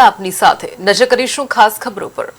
આપની સાથે. નજર કરીશું ખાસ ખબરો પર.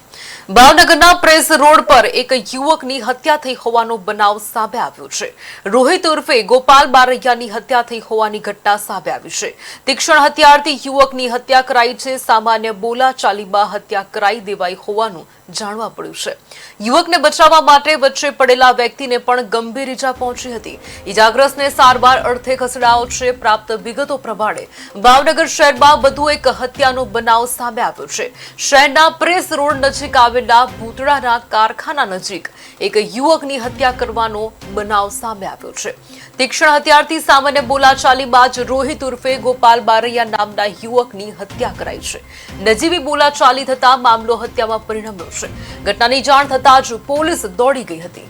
ભાવનગરના પ્રેસ રોડ પર એક યુવકની હત્યા થઈ હોવાનો બનાવ સામે આવ્યો છે. રોહિત ઉર્ફે ગોપાલ બારૈયાની હત્યા થઈ હોવાની ઘટના સામે આવી છે. તીક્ષ્ણ હથિયારથી યુવકની હત્યા કરાઈ છે. સામાન્ય બોલાચાલીમાં હત્યા કરાઈ દેવાઈ હોવાનું જાણવા પડ્યું છે. યુવકને બચાવવા માટે વચ્ચે પડેલા વ્યક્તિને પણ ગંભીર ઈજા પહોંચી હતી. ઈજાગ્રસ્તને સારવાર અર્થે ખસેડાયો છે. પ્રાપ્ત વિગતો પ્રમાણે ભાવનગર શહેરમાં વધુ એક હત્યાનો બનાવ સામે આવ્યો છે. શહેરના પ્રેસ રોડ નજીક આવેલા ભૂતળાના કારખાના નજીક એક યુવકની હત્યા કરવાનો બનાવ સામે આવ્યો છે. તીક્ષ્ણ હથિયારથી સામાન્ય બોલાચાલી બાદ રોહિત ઉર્ફે ગોપાલ બારૈયા નામના યુવકની હત્યા કરાઈ છે. નજીવી બોલાચાલી થતા મામલો હત્યામાં પરિણમ્યો છે. ઘટનાની જાણ થતાં જ પોલીસ દોડી ગઈ હતી.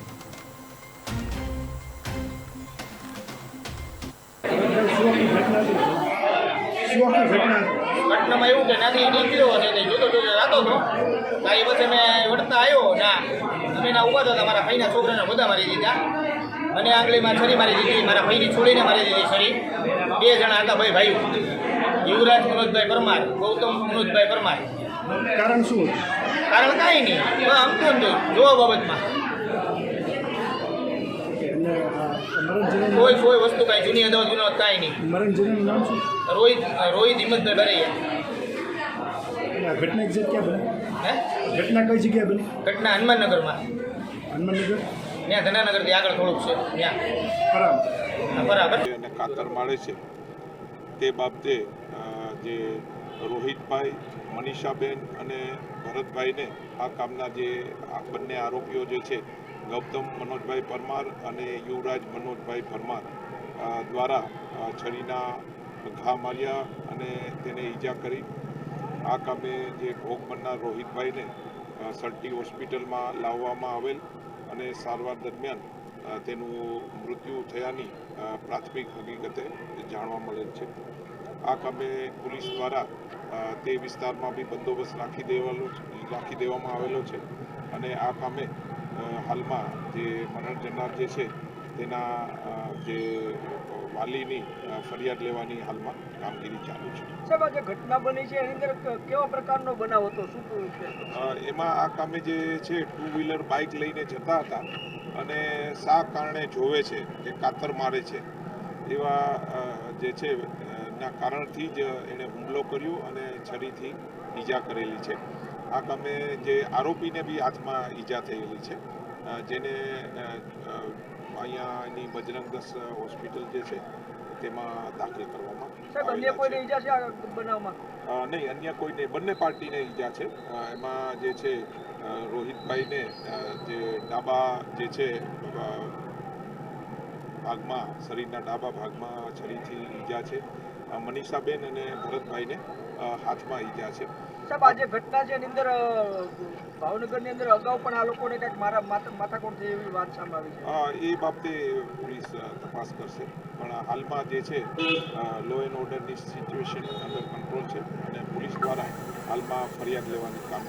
શું આખી ઘટના હતી? એવું કે નાની નીકળ્યો અને તે જોતો જોતો જતો હતો. તારી પછી મેં વળતા આવ્યો ના અમે ના ઊભા હતા મારા ભાઈના છોકરાને બધા મારી દીધા. મને આંગળીમાં છરી મારી દીધી મારા ભાઈની છોડીને મારી દીધી છરી. બે જણા હતા ભાઈ ભાઈઓ યુવરાજ મનોજભાઈ પરમાર ગૌતમ મનોજભાઈ પરમાર. કારણ શું? કારણ કાંઈ નહીં આમ તો જોવા બાબતમાં. કોઈ કોઈ વસ્તુ કાંઈ જૂની અદાવત વિનોદ કાંઈ નહીં. મરણ જનાનું નામ શું? રોહિત રોહિત હિંમતભાઈ બરૈયા ઘટના એક્ઝેક્ટ ક્યાં બની? હે? ઘટના કઈ જગ્યાએ બની? ઘટના હનુમાનનગરમાં. હનુમાનનગર? ત્યાં ધનાનગરથી આગળ થોડુંક છે. ત્યાં. બરાબર. બરાબર. કાતર મારે છે. તે બાબતે જે રોહિતભાઈ મનીષાબેન અને ભરતભાઈને આ કામના જે આ બંને આરોપીઓ જે છે ગૌતમ મનોજભાઈ પરમાર અને યુવરાજ મનોજભાઈ પરમાર દ્વારા છરીના ઘા માર્યા અને તેને ઈજા કરી. આ કામે જે ભોગ બનનાર રોહિતભાઈને અ, હોસ્પિટલમાં લાવવામાં આવેલ અને સારવાર દરમિયાન તેનું મૃત્યુ થયાની પ્રાથમિક હકીકતે જાણવા મળેલ છે. આ કામે પોલીસ દ્વારા તે વિસ્તારમાં બી બંદોબસ્ત રાખી દેવાનો રાખી દેવામાં આવેલો છે અને આ કામે હાલમાં જે મરણ જનાર જે છે તેના જે વાલીની ફરિયાદ લેવાની હાલમાં કામગીરી ચાલુ છે. સાહેબ આ જે ઘટના બની છે એની અંદર કેવા પ્રકારનો બનાવ હતો? શું છે એમાં આ કામે જે છે ટુ વ્હીલર બાઇક લઈને જતા હતા અને શા કારણે જોવે છે કે કાતર મારે છે એવા જે છે ના કારણથી જ એણે હુમલો કર્યો અને છરીથી ઈજા કરેલી છે. આ કામે જે આરોપીને બી હાથમાં ઈજા થયેલી છે. જેને અ, અ, અહીંયા એની બજરંગ હોસ્પિટલ જે છે તેમાં દાખલ કરવામાં નહીં અન્ય કોઈને બંને પાર્ટીને ઈજા છે. એમાં જે છે રોહિતભાઈને જે ડાબા જે છે ભાગમાં શરીરના ડાબા ભાગમાં છરીથી ઈજા છે. મનીષાબેન અને ભરતભાઈને હાથમાં ઈજા છે. સાહેબ આજે ઘટના છે એની અંદર ભાવનગરની અંદર અગાઉ પણ આ લોકોને કંઈક મારા માથા માથાકોટ થઈ એવી વાત સામે આવી છે. એ બાબતે પોલીસ તપાસ કરશે. પણ હાલમાં જે છે લો એન્ડ ઓર્ડરની સિચ્યુએશન અંદર કંટ્રોલ છે અને પોલીસ દ્વારા હાલમાં ફરિયાદ લેવાની કામગીરી